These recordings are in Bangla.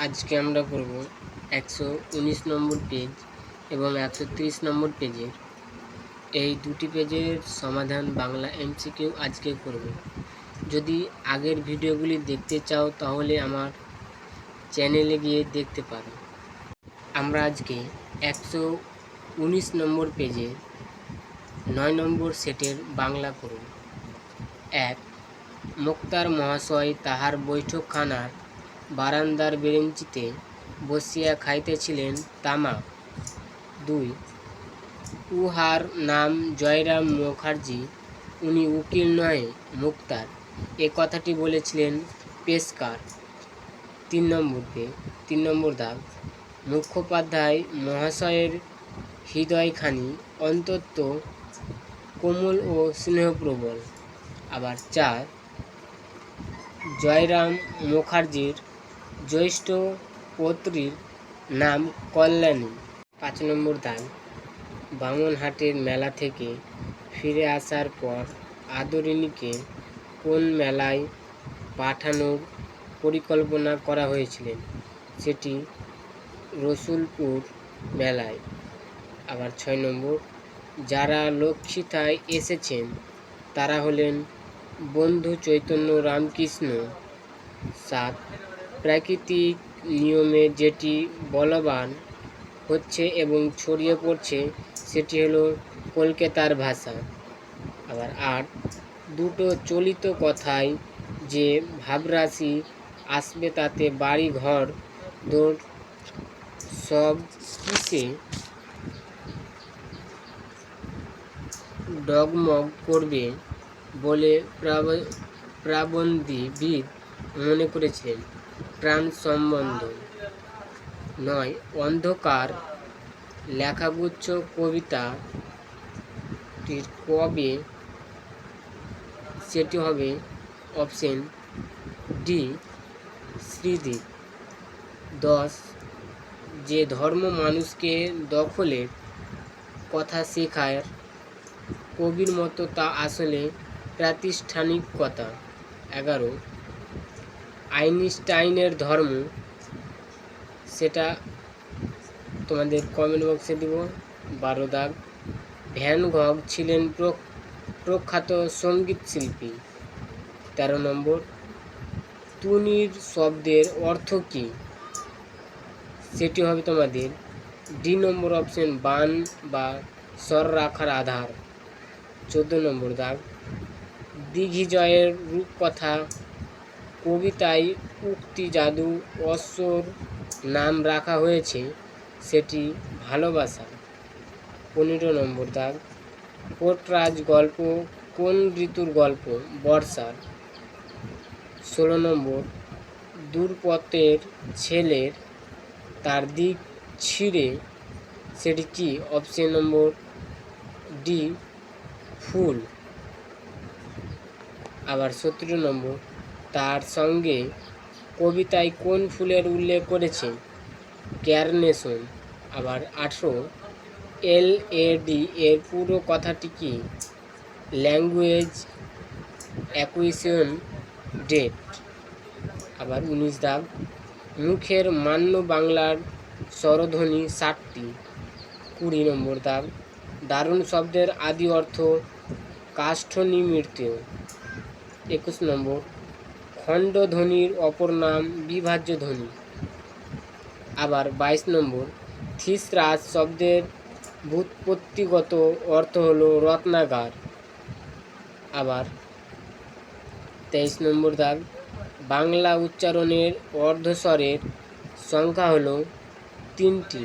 আজকে আমরা করব একশো উনিশ নম্বর পেজ এবং একশো তিরিশ নম্বর পেজের এই দুটি পেজের সমাধান বাংলা এমসিকিউ আজকে করব। যদি আগের ভিডিওগুলি দেখতে চাও তাহলে আমার চ্যানেলে গিয়ে দেখতে পারো। আমরা আজকে একশো উনিশ নম্বর পেজে নয় নম্বর সেটের বাংলা করব এক, মুক্তার মহাশয় তাহার বৈঠকখানার বারান্দার বেরেঞ্চিতে বসিয়া খাইতেছিলেন তামাক দুই, উহার নাম জয়রাম মুখার্জি, উনি উকিল নয় মুক্তার। এ কথাটি বলেছিলেন পেশকার। তিন নম্বর পে তিন নম্বর দাগ। মুখোপাধ্যায় মহাশয়ের হৃদয়খানি অন্তত কোমল ও স্নেহপ্রবল। আবার চার, জয়রাম মুখার্জির জ্যৈষ্ঠ পত্রীর নাম কল্যাণী। পাঁচ নম্বর দান। বামনহাটের মেলা থেকে ফিরে আসার পর আদরিণীকে কোন মেলায় পাঠানোর পরিকল্পনা করা হয়েছিলেন? সেটি রসুলপুর মেলায়। আবার ছয় নম্বর। যারা লক্ষ্মীতায় এসেছেন, তারা হলেন বন্ধু চৈতন্য রামকৃষ্ণ সাত প্রাকৃতিক নিয়মে যেটি বলবান হচ্ছে এবং ছড়িয়ে পড়ছে, সেটি হলো কলকাতার ভাষা। আবার আট দুটো চলিত কথায় যে ভাবরাশি আসবে তাতে বাড়ি ঘর দৌড় সব কিসে ডগমগ করবে বলে প্রাব- প্রাবন্ধিকবিদ মনে করেছিলেন। প্রাণ সম্বন্ধ। নয়, অন্ধকার লেখাগুচ্ছ কবিতাটির কবে সেটি হবে অপশন ডি শ্রীদ্বীপ দশ, যে ধর্ম মানুষকে দখলের কথা শেখায়, কবির মতো তা আসলে প্রাতিষ্ঠানিকতা। এগারো আইনস্টাইনের ধর্ম, সেটা তোমাদের কমেন্ট বক্সে দিব। বারো দাগ ভ্যান গগ ছিলেন প্র- প্রখ্যাত সংগীত শিল্পী। তেরো নম্বর, তুনির শব্দের অর্থ কী? সেটি হবে তোমাদের ডি নম্বর অপশন বান বা স্বর রাখার আধার। চোদ্দ নম্বর দাগ, দিঘিজয়ের রূপকথা কবিতায় উক্তি, জাদু অশ্বর নাম রাখা হয়েছে সেটি ভালোবাসা। পনেরো নম্বর দাগ কোটরাজ গল্প, কোন ঋতুর গল্প, বর্ষার? ষোলো নম্বর, দূরপথের ছেলের তার দিক ছিঁড়ে, সেটি কি? অপশন নম্বর ডি, ফুল। আবার সতেরো নম্বর তার সঙ্গে কবিতায় কোন ফুলের উল্লেখ করেছে? ক্যারনেশন আবার আঠেরো, এল এ ডি এর পুরো কথাটি কি? Language acquisition date. আবার উনিশ দাগ, মুখের মান্য বাংলার স্বরধ্বনি ষাটটি। কুড়ি নম্বর দাগ, দারুণ শব্দের আদি অর্থ কাষ্ঠনি মৃত্যু একুশ নম্বর খণ্ডধ্বনির অপর নাম বিভাজ্য ধ্বনি আবার বাইশ নম্বর, থিসরাজ শব্দের ভূৎপত্তিগত অর্থ হলো রত্নাগার। আবার তেইশ নম্বর দাগ, বাংলা উচ্চারণের অর্ধস্বরের সংখ্যা হলো তিনটি।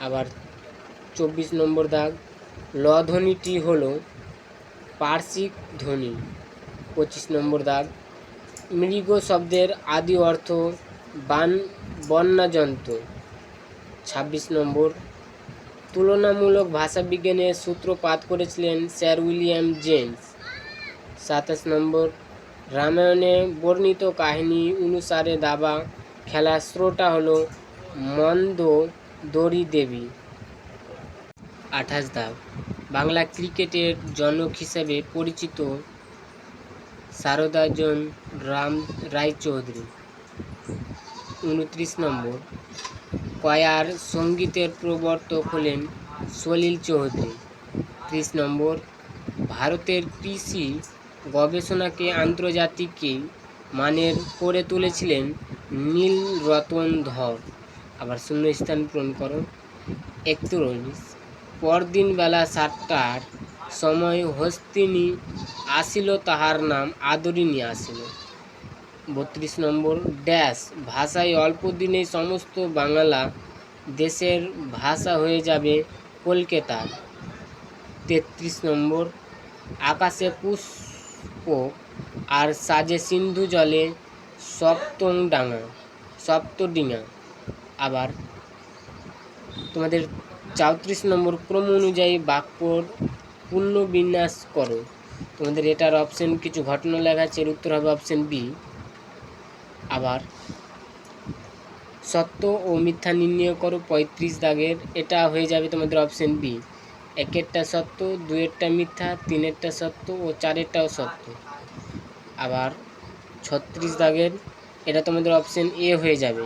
আবার চব্বিশ নম্বর দাগ ল ধ্বনিটি হলো পার্শ্বিক ধ্বনি। পঁচিশ নম্বর দাগ মৃগ শব্দের আদি অর্থ বান বন্যাযন্ত্র ছাব্বিশ নম্বর। তুলনামূলক ভাষাবিজ্ঞানের সূত্রপাত করেছিলেন স্যার উইলিয়াম জেমস। সাতাশ নম্বর। রামায়ণে বর্ণিত কাহিনী অনুসারে দাবা খেলার স্রোটা হল মন্দ দড়ি দেবী। আঠাশ দাগ বাংলা ক্রিকেটের জনক হিসেবে পরিচিত শারদাজন রাম রায়চৌধুরী। উনত্রিশ নম্বর। কয়ার সঙ্গীতের প্রবর্তক হলেন সলিল চৌধুরী। ত্রিশ নম্বর। ভারতের কৃষি গবেষণাকে আন্তর্জাতিক মানের করে তুলেছিলেন নীল রতন ধর। আবার শূন্য স্থান পূরণ করো। একত্রিশ পরদিন বেলা সাতটার সময় হস্তিনী আসিল তাহার নাম আদরিনী আসিল। বত্রিশ নম্বর, ড্যাশ, ভাষায় অল্প দিনেই সমস্ত বাংলা দেশের ভাষা হয়ে যাবে কলকাতার। তেত্রিশ নম্বর, আকাশে পুষ্প আর সাজে সিন্ধু জলে সপ্তম ডাঙা সপ্তডিঙা আবার তোমাদের চৌত্রিশ নম্বর ক্রম অনুযায়ী বাক্যর পূর্ণ বিন্যাস করো। তোমাদের এটার অপশন কিছু ঘটনা লেখা আছে, এর উত্তর হবে অপশন বি আবার, সত্য ও মিথ্যা নির্ণয় করো, পঁয়ত্রিশ দাগের, এটা হয়ে যাবে তোমাদের অপশন বি একেরটা সত্য দুয়েরটা মিথ্যা, তিনেরটা সত্য ও চারেরটাও সত্য। আবার, ছত্রিশ দাগের, এটা তোমাদের অপশন এ হয়ে যাবে।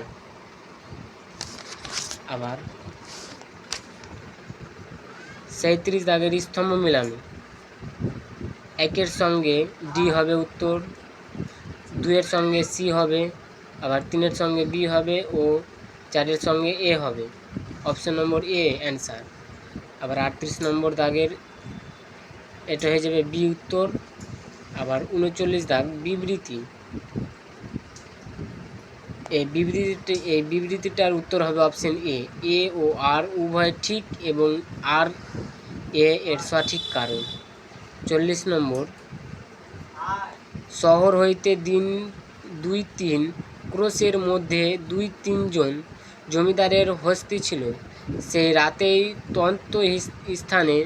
আবার সাঁত্রিশ দাগের স্তম্ভ মেলানো। একের সঙ্গে ডি হবে উত্তর দুয়ের সঙ্গে সি হবে, আবার তিনের সঙ্গে বি হবে ও চারের সঙ্গে এ হবে। Option number A, answer. আবার আটত্রিশ নম্বর দাগের এটা হয়ে যাবে বি উত্তর, আবার উনচল্লিশ দাগ বিবৃতি। এই বিবৃতিটি এই বিবৃতিটার উত্তর হবে অপশন এ। এ ও আর উভয় ঠিক এবং আর এ এর সঠিক কারণ। চল্লিশ নম্বর। শহর হইতে দিন দুই তিন, ক্রোশের মধ্যে দুই তিনজন জমিদারের হস্তি ছিল। সেই রাতেই তন্ত স্থানে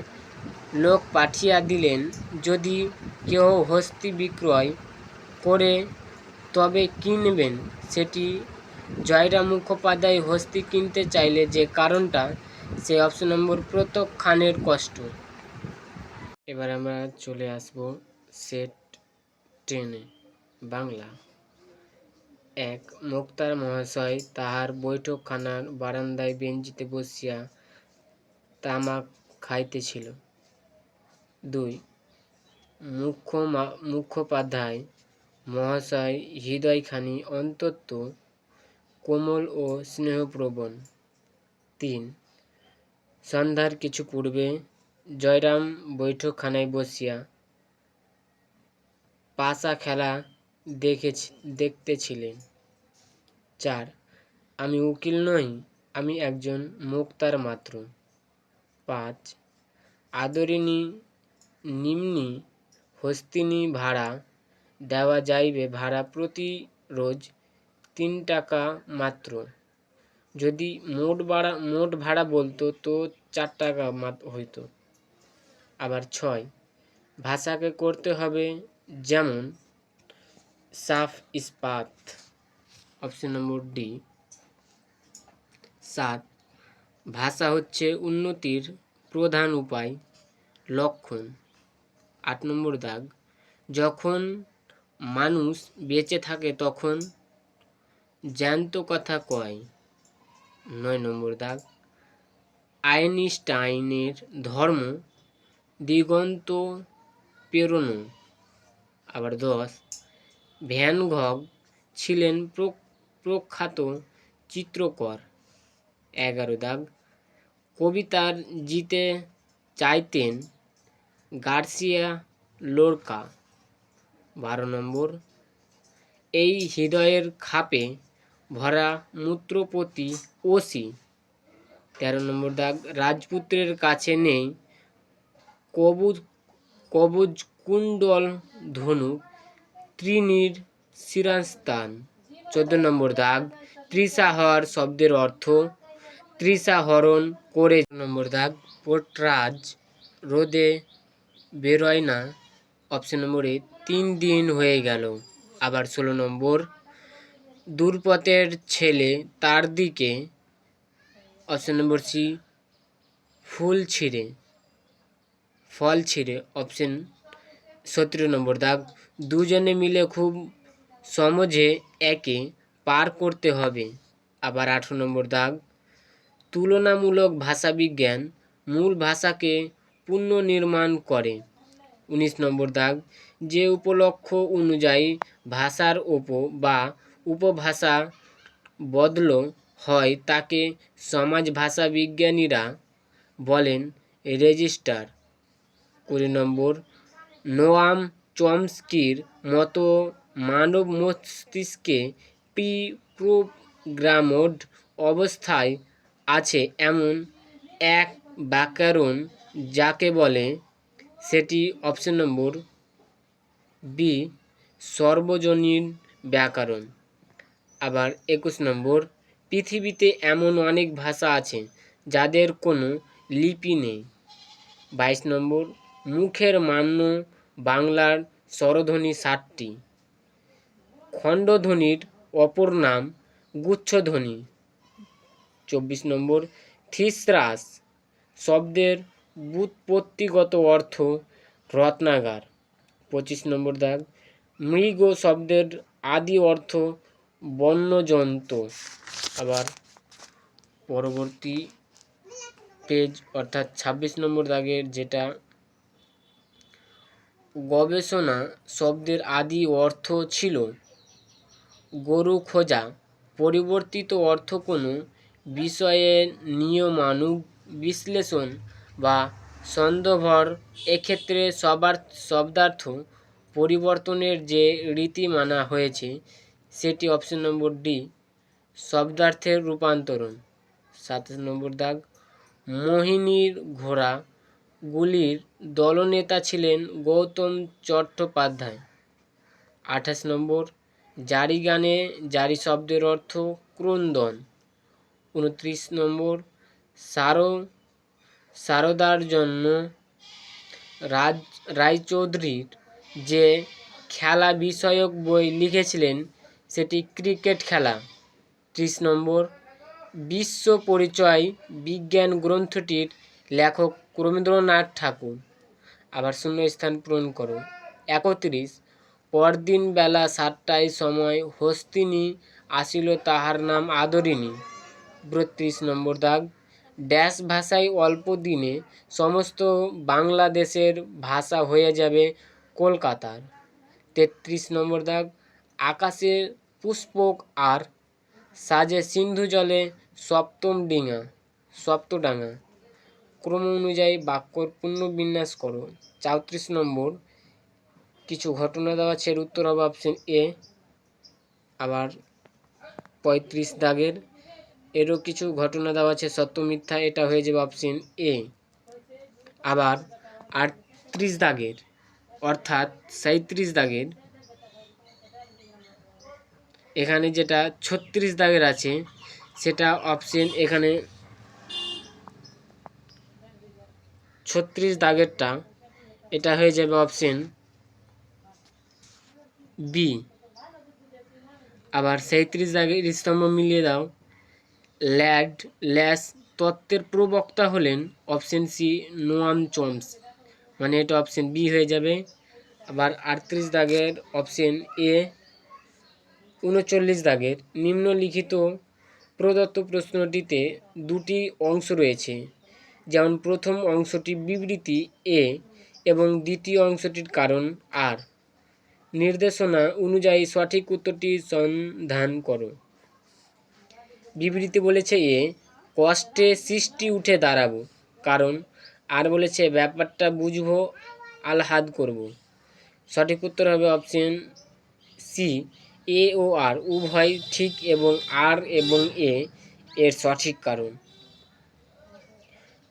লোক পাঠিয়া দিলেন, যদি কেহ হস্তি বিক্রয় করে তবে কিনবেন। সেটি জয়রাম মুখোপাধ্যায় হস্তি কিনতে চাইলে যে কারণটা সেই অপশন নম্বর প্রত্যক খানের কষ্ট। এবার আমরা চলে আসব সেট টেনে বাংলা। এক, মোক্তার মহাশয় তাহার বৈঠকখানার বারান্দায় বেঞ্চিতে বসিয়া তামাক খাইতেছিল। দুই মুখ্য মা- মুখোপাধ্যায় মহাশয় হৃদয়খানি অন্তত কোমল ও স্নেহপ্রবণ। তিন, সন্ধ্যার কিছু পূর্বে জয়রাম বৈঠকখানায় বসিয়া পাশা খেলা দেখেছি, দেখতেছিলেন। চার, আমি উকিল নই, আমি একজন মুক্তার মাত্র। পাঁচ আদরিনী নিম্নি হস্তিনী ভাড়া দেওয়া যাইবে ভাড়া প্রতি রোজ তিন টাকা মাত্র। যদি মোট ভাড়া মোট ভাড়া বলতো তো চার টাকা মাত্র হইতো। আবার ছয়। ভাষাকে করতে হবে যেমন সাফ ইস্পাত অপশন নম্বর ডি সাত, ভাষা হচ্ছে উন্নতির প্রধান উপায়, লক্ষণ। আট নম্বর দাগ, যখন মানুষ বেঁচে থাকে তখন জ্যান্ত কথা কয়। নয় নম্বর দাগ, আইনস্টাইনের ধর্ম দিগন্ত প্রেরণ আবার দশ, ভ্যান গগ ছিলেন প্র- প্রখ্যাত চিত্রকর। এগারো দাগ, কবিতার জিতে চাইতেন গার্সিয়া লোরকা। বারো নম্বর, এই হৃদয়ের খাপে ভরা মূত্রপতি ওসি। তেরো নম্বর দাগ, রাজপুত্রের কাছে নেই কবুজ, কবজ কুণ্ডল ধনু ত্রিনীর শিরাস্তান চোদ্দ নম্বর দাগ ত্রিসাহর শব্দের অর্থ ত্রিসাহরণ করে। নম্বর দাগ, পোটরাজ, রোদে বেরোয় না। অপশন নম্বরে তিন দিন হয়ে গেল। আবার ষোলো নম্বর, দূরপথের ছেলে তার দিকে। অপশন নম্বর সি, ফুল ছিঁড়ে। ফল ছিঁড়ে অপশন সতেরো নম্বর দাগ। দুজনে মিলে খুব সহজে একে পার করতে হবে। আবার আঠেরো নম্বর দাগ। তুলনামূলক ভাষাবিজ্ঞান মূল ভাষাকে পুনর্নির্মাণ করে। উনিশ নম্বর দাগ। যে উপলক্ষ অনুযায়ী ভাষার ওপ বা উপভাষা বদল হয়, তাকে সমাজ ভাষাবিজ্ঞানীরা বলেন রেজিস্টার। কুড়ি নম্বর। নোয়াম চমস্কির মতো মানব মস্তিষ্কে প্রি প্রোগ্রামড অবস্থায় আছে এমন এক ব্যাকরণ যাকে বলে, সেটি অপশন নম্বর বি সর্বজনীন ব্যাকরণ। আবার একুশ নম্বর, পৃথিবীতে এমন অনেক ভাষা আছে যাদের কোনো লিপি নেই। বাইশ নম্বর মুখের মান্য বাংলার স্বরধ্বনি সাতটি। খণ্ডধ্বনির অপর নাম গুচ্ছধ্বনি। চব্বিশ নম্বর, থিসরাস শব্দের ব্যুৎপত্তিগত অর্থ রত্নাগার। পঁচিশ নম্বর দাগ, মৃগ শব্দের আদি অর্থ বন্যজন্তু। আবার পরবর্তী পেজ, অর্থাৎ ছাব্বিশ নম্বর দাগের যেটা গবেষণা শব্দের আদি অর্থ ছিল গরু খোঁজা। পরিবর্তিত অর্থ কোনো বিষয়ের নিয়মানু বিশ্লেষণ বা সন্দেহভর। এক্ষেত্রে সবার শব্দার্থ পরিবর্তনের যে রীতি মানা হয়েছে, সেটি অপশন নম্বর ডি, শব্দার্থের রূপান্তরণ। সাতাশ নম্বর দাগ, মোহিনীর ঘোড়া গুলির দলনেতা ছিলেন গৌতম চট্টোপাধ্যায়। আঠাশ নম্বর, জারি গানে জারি শব্দের অর্থ ক্রন্দন। উনত্রিশ নম্বর, সারো, সারদার জন্য রাজ, রায়চৌধুরীর যে খেলা বিষয়ক বই লিখেছিলেন, সেটি ক্রিকেট খেলা। ত্রিশ নম্বর, বিশ্ব পরিচয় বিজ্ঞান গ্রন্থটির লেখক রবীন্দ্রনাথ ঠাকুর। আবার শূন্য স্থান পূরণ করো। একত্রিশ, পরদিন বেলা সাতটায় সময় হস্তিনী আসিল তাহার নাম আদরিণী। বত্রিশ নম্বর দাগ, ড্যাশ ভাষায় অল্প দিনে সমস্ত বাংলাদেশের ভাষা হয়ে যাবে কলকাতার। তেত্রিশ নম্বর দাগ আকাশে পুষ্পক আর সাজে সিন্ধু জলে সপ্তম ডিঙা, সপ্তডাঙা। ক্রম অনুযায়ী বাক্যর পুনর্বিন্যাস করো। চৌত্রিশ নম্বর, কিছু ঘটনা দেওয়া আছে, এর উত্তর হবে অপশন এ আবার পঁয়ত্রিশ দাগের। এরও কিছু ঘটনা দেওয়া আছে, সত্য, মিথ্যা, এটা হয়ে যাবে অপশন এ আবার আটত্রিশ দাগের, অর্থাৎ সাঁত্রিশ দাগের, এখানে যেটা ছত্রিশ দাগের আছে, সেটা অপশন এখানে ছত্রিশ দাগেরটা, এটা হয়ে যাবে অপশন বি আবার সাঁত্রিশ দাগের স্তম্ভ মিলিয়ে দাও। ল্যাড ল্যাস তত্ত্বের প্রবক্তা হলেন অপশন সি নোয়াম চমস মানে এটা অপশন বি হয়ে যাবে। আবার আটত্রিশ দাগের অপশন এ উনচল্লিশ দাগের নিম্নলিখিত প্রদত্ত প্রশ্নটিতে দুটি অংশ রয়েছে। যেমন প্রথম অংশটি বিবৃতি এ এবং দ্বিতীয় অংশটির কারণ আর। নির্দেশনা অনুযায়ী সঠিক উত্তরটি সন্ধান করো। বিবৃতি বলেছে এ, কষ্টে সৃষ্টি উঠে দাঁড়াবো, কারণ আর বলেছে ব্যাপারটা বুঝব আলহাদ করব। সঠিক উত্তর হবে অপশন সি, এ ও আর। উভয় ঠিক এবং আর এবং এ এর সঠিক কারণ।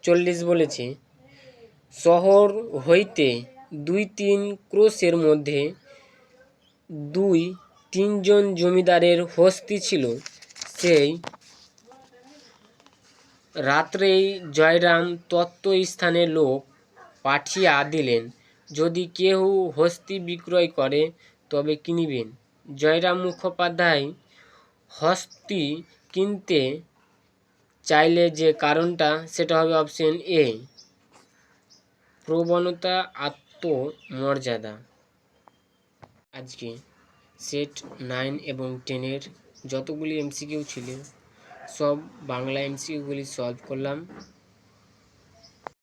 চল্লিশ বলেছে। শহর হইতে দুই তিন ক্রোশের মধ্যে দুই তিনজন জমিদারের হস্তি ছিল। সেই রাত্রেই জয়রাম তত্ত্ব স্থানে লোক পাঠিয়া দিলেন, যদি কেউ হস্তি বিক্রয় করে, তবে কিনিবেন। জয়রাম মুখোপাধ্যায় হস্তি কিনতে চাইলে যে কারণটা, সেটা হবে অপশন এ প্রবণতা, আত্মমর্যাদা। আজকে সেট নাইন এবং টেনের যতগুলি এমসিকিউ ছিল, সব বাংলা এমসিকিউগুলি সলভ করলাম।